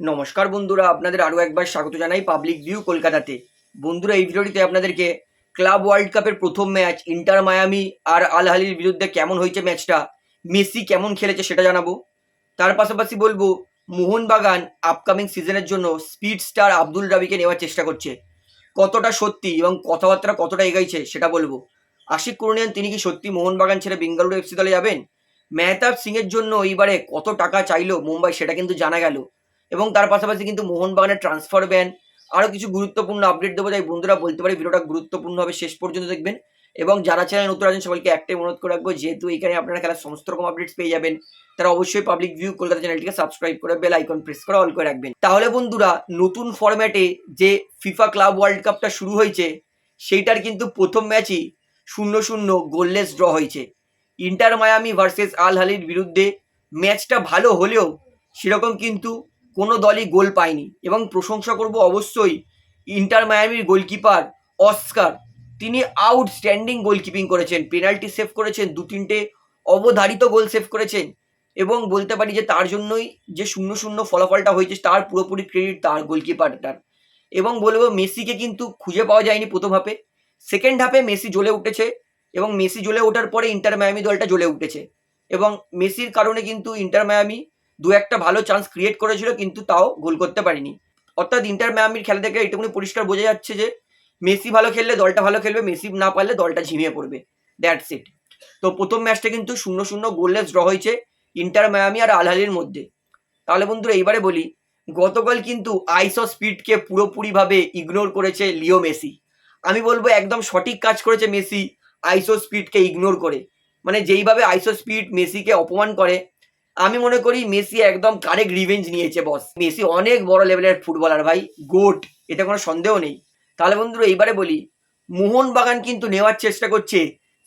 নমস্কার বন্ধুরা, আপনাদের আরও একবার স্বাগত জানাই পাবলিক ভিউ কলকাতাতে। বন্ধুরা, এই ভিডিওটিতে আপনাদেরকে ক্লাব ওয়ার্ল্ড কাপের প্রথম ম্যাচ ইন্টার মায়ামি আর আল হালির বিরুদ্ধে কেমন হয়েছে ম্যাচটা মেসি কেমন খেলেছে সেটা জানাব। তার পাশাপাশি বলব, মোহনবাগান আপকামিং সিজনের জন্য স্পিড স্টার আব্দুল রাবিকে নেওয়ার চেষ্টা করছে। কতটা সত্যি এবং কথাবার্তা কতটা এগাইছে সেটা বলব। আশিক কুরনিয়ান, তিনি কি সত্যি মোহনবাগান ছেড়ে বেঙ্গালুরু এফসি দলে যাবেন? মেহতাব সিংয়ের জন্য এইবারে কত টাকা চাইলো মুম্বাই সেটা কিন্তু জানা গেল। এবং তার পাশাপাশি কিন্তু মোহনবাগানের ট্রান্সফার ব্যান আরও কিছু গুরুত্বপূর্ণ আপডেট দেবো তাই বন্ধুরা বলতে পারি ভিডিওটা গুরুত্বপূর্ণ হবে শেষ পর্যন্ত দেখবেন। এবং যারা চ্যানেল নতুন আছেন, সবাইকে একটাই অনুরোধ করে রাখব, যেহেতু এখানে আপনারা খেলার সমস্ত রকম আপডেটস পেয়ে যাবেন, তারা অবশ্যই পাবলিক ভিউ কলকাতা চ্যানেলটিকে সাবস্ক্রাইব করে বেল আইকন প্রেস করে অল করে রাখবেন। তাহলে বন্ধুরা, নতুন ফরম্যাটে যে ফিফা ক্লাব ওয়ার্ল্ড কাপটা শুরু হয়েছে, সেইটার কিন্তু প্রথম ম্যাচই শূন্য শূন্য গোললেস ড্র হয়েছে। ইন্টার মায়ামি ভার্সেস আল হালির বিরুদ্ধে ম্যাচটা ভালো হলেও, সেরকম কিন্তু কোনো দলই গোল পায়নি এবং প্রশংসা করব অবশ্যই ইন্টার মায়ামির গোলকিপার অস্কার। তিনি আউটস্ট্যান্ডিং গোলকিপিং করেছেন পেনাল্টি সেভ করেছেন দু তিনটে অবধারিত গোল সেভ করেছেন এবং বলতে পারি যে তার জন্যই যে শূন্য শূন্য ফলাফলটা হয়েছে, তার পুরোপুরি ক্রেডিট তার গোলকিপারটার এবং বলব মেসিকে কিন্তু খুঁজে পাওয়া যায়নি প্রথম হাফে সেকেন্ড হাফে মেসি জ্বলে উঠেছে এবং মেসি জ্বলে ওঠার পরে ইন্টার মায়ামি দলটা জ্বলে উঠেছে। এবং মেসির কারণে কিন্তু ইন্টার মায়ামি দু একটা ভালো চান্স ক্রিয়েট করেছিল, কিন্তু তাও গোল করতে পারিনি। অর্থাৎ ইন্টার মায়ামির খেলা থেকে এইটুকুনি পরিষ্কার বোঝা যাচ্ছে যে, মেসি ভালো খেললে দলটা ভালো খেলবে, মেসি না পারলে দলটা ঝিমিয়ে পড়বে। দ্যাটস ইট তো প্রথম ম্যাচটা কিন্তু শূন্য শূন্য গোললেস ড্র হয়েছে ইন্টার মায়ামি আর আলহালির মধ্যে। তাহলে বন্ধুরা, এইবারে বলি, গতকাল কিন্তু আইসো স্পিডকে পুরোপুরিভাবে ইগনোর করেছে লিও মেসি। আমি বলব, একদম সঠিক কাজ করেছে মেসি আইসো স্পিডকে ইগনোর করে। মানে যেইভাবে আইসো স্পিড মেসিকে অপমান করে আমি মনে করি মেসি একদম কারেক্ট রিভেঞ্জ নিয়েছে বস মেসি অনেক বড় লেভেলের ফুটবলার ভাই গোট এতে কোনো সন্দেহ নেই। তাহলে বন্ধুরা, এইবারে বলি, মোহনবাগান কিন্তু নেওয়ার চেষ্টা করছে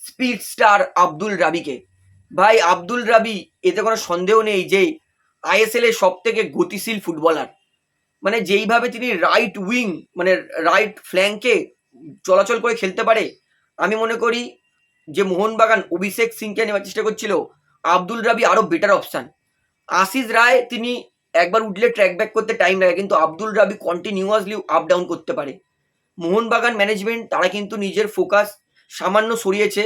স্পিড স্টার আব্দুল রাবিকে। ভাই, আব্দুল রাবি, এতে কোনো সন্দেহ নেই যে আইএসএল এর সব থেকে গতিশীল ফুটবলার মানে যেইভাবে তিনি রাইট উইং মানে রাইট ফ্ল্যাঙ্কে চলাচল করে খেলতে পারে, আমি মনে করি যে মোহনবাগান অভিষেক সিংকে নেওয়ার চেষ্টা করছিল আব্দুল রাবি আরও বেটার অপশান আশিস রায় তিনি একবার উঠলে ট্র্যাক ব্যাক করতে টাইম লাগে, কিন্তু আব্দুল রাবি কন্টিনিউয়াসলি আপ ডাউন করতে পারে। মোহনবাগান ম্যানেজমেন্ট তারা কিন্তু নিজের ফোকাস সামান্য সরিয়েছে।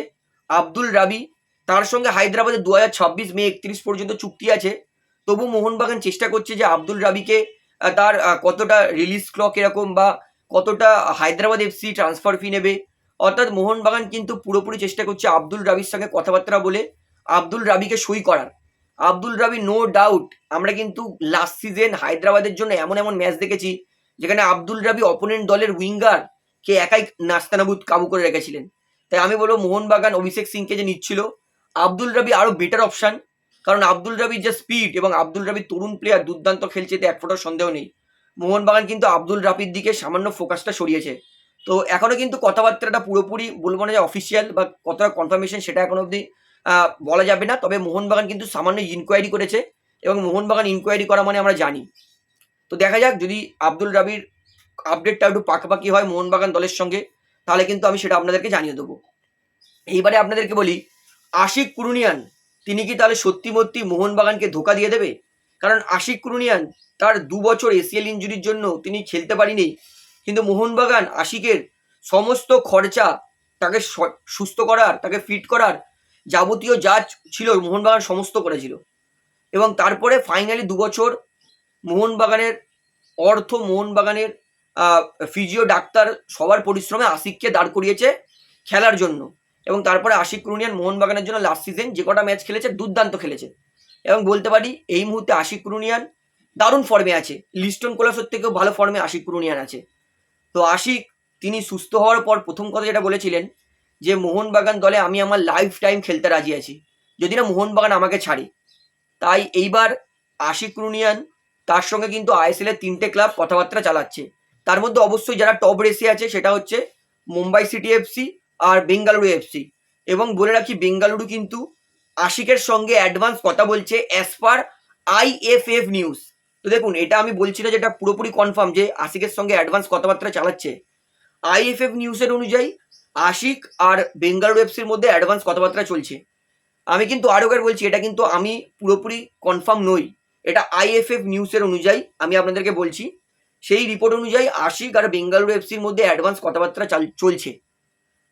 আব্দুল রাবি তার সঙ্গে হায়দ্রাবাদে দু হাজার ছাব্বিশ মে একত্রিশ পর্যন্ত চুক্তি আছে। তবু মোহনবাগান চেষ্টা করছে যে আব্দুল রাবিকে তার কতটা রিলিজ ক্লক এরকম বা কতটা হায়দ্রাবাদ এফসি ট্রান্সফার ফি নেবে। অর্থাৎ মোহনবাগান কিন্তু পুরোপুরি চেষ্টা করছে আব্দুল রাবির সঙ্গে কথাবার্তা বলে আব্দুল রাবিকে সই করার। আব্দুল রাবি নো ডাউট আমরা কিন্তু লাস্ট সিজন হায়দ্রাবাদের জন্য এমন এমন ম্যাচ দেখেছি, যেখানে আব্দুল রাবি অপোনেন্ট দলের উইঙ্গার কে একাই নাস্তানাবুদ কাবু করে রেখেছিলেন। তাই আমি বলব মোহনবাগান, অভিষেক সিংকে যে নিচ্ছিল, আব্দুল রাবি আরও বেটার অপশান কারণ আব্দুল রাবির যে স্পিড এবং আব্দুল রাবির তরুণ প্লেয়ার দুর্দান্ত খেলছে এতে এক ফোটার সন্দেহ নেই। মোহনবাগান কিন্তু আব্দুল রাবির দিকে সামান্য ফোকাসটা সরিয়েছে। তো এখনও কিন্তু কথাবার্তাটা পুরোপুরি বলব না যে অফিসিয়াল বা কতটা কনফার্মেশন সেটা এখন অবধি বলা যাবে না। তবে মোহনবাগান কিন্তু সামান্য ইনকোয়ারি করেছে এবং মোহনবাগান ইনকোয়ারি করা মানে আমরা জানি। তো দেখা যাক, যদি আব্দুল রাবির আপডেটটা একটু পাকাপাকি হয় মোহনবাগান দলের সঙ্গে, তাহলে কিন্তু আমি সেটা আপনাদেরকে জানিয়ে দেবো। এইবারে আপনাদেরকে বলি, আশিক কুরুনিয়ান, তিনি কি তাহলে সত্যি মত্যি মোহনবাগানকে ধোকা দিয়ে দেবে? কারণ আশিক কুরুনিয়ান তার দু বছর এসিএল ইঞ্জুরির জন্য তিনি খেলতে পারিনি। কিন্তু মোহনবাগান আশিকের সমস্ত খরচা তাকে সুস্থ করার, তাকে ফিট করার যাবতীয় যা ছিল মোহনবাগান সমস্ত করেছিল। এবং তারপরে ফাইনালি দু বছর মোহনবাগানের অর্থ, মোহনবাগানের ফিজিও ডাক্তার সবার পরিশ্রমে আশিককে দাঁড় করিয়েছে খেলার জন্য। এবং তারপরে আশিক কুরুনিয়ান মোহনবাগানের জন্য লাস্ট সিজন যে কটা ম্যাচ খেলেছে দুর্দান্ত খেলেছে। এবং বলতে পারি, এই মুহূর্তে আশিক কুরুনিয়ান দারুণ ফর্মে আছে। লিস্টন কোলাসের থেকেও ভালো ফর্মে আশিক কুরুনিয়ান আছে। তো আশিক, তিনি সুস্থ হওয়ার পর প্রথম কথা যেটা বলেছিলেন যে মোহনবাগান দলে আমি আমার লাইফ টাইম খেলতে রাজি আছি। যদি না মোহনবাগান আমাকে ছাড়ে। তাই এইবার আশিক রুনিয়ান তার সঙ্গে কিন্তু আইএসএল এর তিনটে ক্লাব কথাবার্তা চালাচ্ছে। তার মধ্যে অবশ্যই যারা টপ রেসে আছে সেটা হচ্ছে মুম্বাই সিটি এফসি আর বেঙ্গালুরু এফসি এবং বলে রাখি বেঙ্গালুরু কিন্তু আশিকের সঙ্গে অ্যাডভান্স কথা বলছে অ্যাজ পার আইএফএফ নিউজ তো দেখুন, এটা আমি বলছি না যেটা পুরোপুরি কনফার্ম যে আশিকের সঙ্গে অ্যাডভান্স কথাবার্তা চালাচ্ছে। আইএফএফ নিউজের অনুযায়ী আশিক আর বেঙ্গালুরু এফসির মধ্যে অ্যাডভান্স কথাবার্তা চলছে। আমি কিন্তু আরও একবার বলছি, এটা কিন্তু আমি পুরোপুরি কনফার্ম নই। এটা আইএফএফ নিউজের অনুযায়ী আমি আপনাদেরকে বলছি। সেই রিপোর্ট অনুযায়ী আশিক আর বেঙ্গালুরু এফসির মধ্যে অ্যাডভান্স কথাবার্তা চাল- চলছে।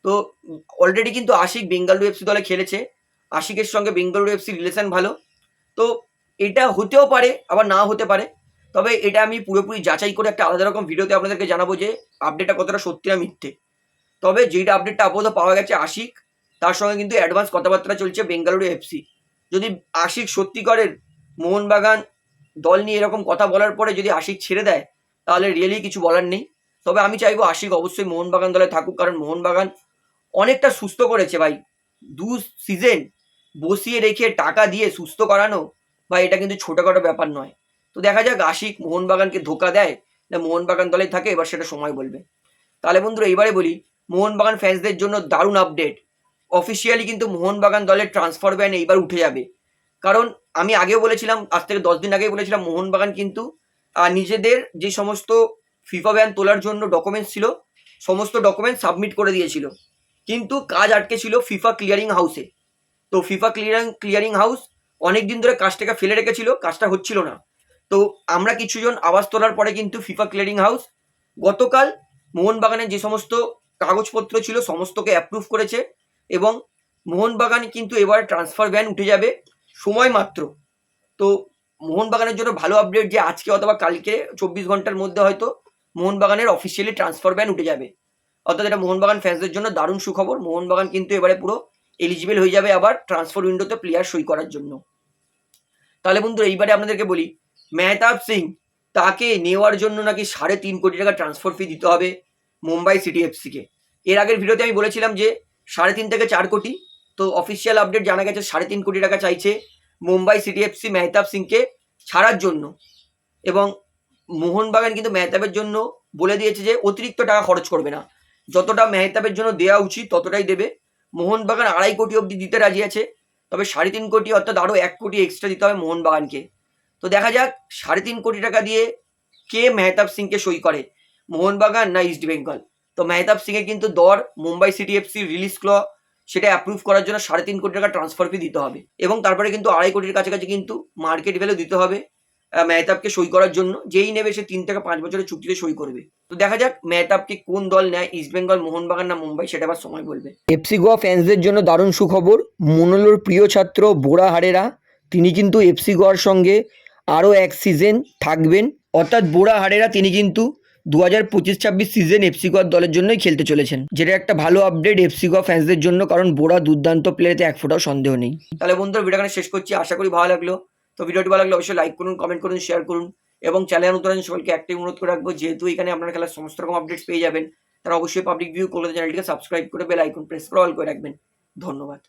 তো অলরেডি কিন্তু আশিক বেঙ্গালুরু এফসি দলে খেলেছে। আশিকের সঙ্গে বেঙ্গালুরু এফসি রিলেশন ভালো। তো এটা হতেও পারে, আবার না হতে পারে। তবে এটা আমি পুরোপুরি যাচাই করে একটা আলাদা রকম ভিডিওতে আপনাদেরকে জানাব যে আপডেটটা কতটা সত্যি না মিথ্যে। তবে যেটা আপডেটটা আপাতত পাওয়া গেছে আশিক, তার সঙ্গে কিন্তু অ্যাডভান্স কথাবার্তা চলছে বেঙ্গালুরু এফসি যদি আশিক সত্যিকারের মোহনবাগান দল নিয়ে এরকম কথা বলার পরে যদি আশিক ছেড়ে দেয়, তাহলে রিয়েলি কিছু বলার নেই। তবে আমি চাইব আশিক অবশ্যই মোহনবাগান দলে থাকুক, কারণ মোহনবাগান অনেকটা সুস্থ করেছে ভাই। দু সিজন বসিয়ে রেখে টাকা দিয়ে সুস্থ করানো বা এটা কিন্তু ছোটোখাটো ব্যাপার নয়। তো দেখা যাক আশিক মোহনবাগানকে ধোকা দেয়, না মোহনবাগান দলে থাকে, এবার সেটা সময় বলবে। তাহলে বন্ধুরা, এবারে বলি মোহনবাগান ফ্যান্সদের জন্য দারুণ আপডেট অফিসিয়ালি কিন্তু মোহনবাগান দলের ট্রান্সফার ব্যান এইবার উঠে যাবে। কারণ আমি আগেও বলেছিলাম, আজ থেকে দশ দিন আগেই বলেছিলাম, মোহনবাগান কিন্তু নিজেদের যে সমস্ত ফিফা ব্যান তোলার জন্য ডকুমেন্টস ছিল, সমস্ত ডকুমেন্ট সাবমিট করে দিয়েছিল। কিন্তু কাজ আটকে ছিল ফিফা ক্লিয়ারিং হাউসে তো ফিফা ক্লিয়ারিং ক্লিয়ারিং হাউস অনেক দিন ধরে কাজটাকে ফেলে রেখেছিল, কাজটা হচ্ছিল না। তো আমরা কিছুজন আওয়াজ তোলার পরে কিন্তু ফিফা ক্লিয়ারিং হাউস গতকাল মোহনবাগানের যে সমস্ত কাগজপত্র ছিল, সমস্তকে অ্যাপ্রুভ করেছে এবং মোহনবাগান কিন্তু এবার ট্রান্সফার ব্যান উঠে যাবে সময় মাত্র। তো মোহনবাগানের জন্য ভালো আপডেট যে আজকে অথবা কালকে চব্বিশ ঘণ্টার মধ্যে হয়তো মোহনবাগানের অফিসিয়ালি ট্রান্সফার ব্যান উঠে যাবে। অর্থাৎ এটা মোহনবাগান ফ্যান্সদের জন্য দারুণ সুখবর। মোহনবাগান কিন্তু এবারে পুরো এলিজিবল হয়ে যাবে আবার ট্রান্সফার উইন্ডোতে প্লেয়ার সই করার জন্য। তাহলে বন্ধু এইবারে আপনাদেরকে বলি, মেহতাব সিং, তাকে নেওয়ার জন্য নাকি সাড়ে তিন কোটি টাকা ট্রান্সফার ফি দিতে হবে। মুম্বাই সিটি এফসিকে এর আগের ভিডিওতে আমি বলেছিলাম যে সাড়ে তিন থেকে চার কোটি, তো অফিসিয়াল আপডেট জানা গেছে সাড়ে তিন কোটি টাকা চাইছে মুম্বাই সিটি এফসি মেহতাব সিংকে ছাড়ার জন্য। এবং মোহনবাগান কিন্তু মেহতাবের জন্য বলে দিয়েছে যে অতিরিক্ত টাকা খরচ করবে না। যতটা মেহতাবের জন্য দেওয়া উচিত, ততটাই দেবে। মোহনবাগান আড়াই কোটি অবধি দিতে রাজি আছে, তবে সাড়ে তিন কোটি অর্থাৎ আরও এক কোটি এক্সট্রা দিতে হবে মোহনবাগানকে। তো দেখা যাক, সাড়ে তিন কোটি টাকা দিয়ে কে মেহতাব সিংকে সই করে। মোহনবাগান না ইস্ট বেঙ্গল তো মেহতাব সিংয়ের কিন্তু দর মুম্বাই সিটি এফসি রিলিজ ক্ল সেটা অ্যাপ্রুভ করার জন্য সাড়ে তিন কোটি টাকা ট্রান্সফার ফি দিতে হবে। এবং তারপরে কিন্তু আড়াই কোটির কাছাকাছি কিন্তু মার্কেট ভ্যালু দিতে হবে মেহতাবকে সই করার জন্য। যেই নেবে সে তিন থেকে পাঁচ বছরের চুক্তিতে সই করবে। তো দেখা যাক মেহতাবকে কোন দল নেয় ইস্ট বেঙ্গল মোহনবাগান না মুম্বাই, সেটা আবার সময় বলবে। এফসি গোয়া ফ্যান্সদের জন্য দারুণ সুখবর, মনোলোর প্রিয় ছাত্র বোরা হারেরা, তিনি কিন্তু এফসি গোয়ার সঙ্গে আরও এক সিজন থাকবেন। অর্থাৎ বোরা হারেরা, তিনি কিন্তু দু হাজার পঁচিশ ছাব্বিশ সিজন এফসি গোয়ার দলের জন্যই খেলতে চলেছেন। যেটা একটা ভালো আপডেট এফসি গোয়া ফ্যান্সদের জন্য, কারণ বোরা দুর্দান্ত প্লেয়ারতে এক ফোটাও সন্দেহ নেই। তাহলে বন্ধুরা ভিডিওখানে শেষ করছি, আশা করি ভালো লাগল। তো ভিডিওটি ভালো লাগলে অবশ্যই লাইক করুন কমেন্ট করুন শেয়ার করুন, এবং চ্যানেল নতুন সকলকে একটাই অনুরোধ করে রাখব, যেহেতু এখানে আপনারা খেলার সমস্ত রকম আপডেটস পেয়ে যাবেন, তারা অবশ্যই পাবলিক ভিউ কলকাতা চ্যানেলটিকে সাবস্ক্রাইব করে বেল আইকন প্রেস করে অল করে রাখবেন। ধন্যবাদ।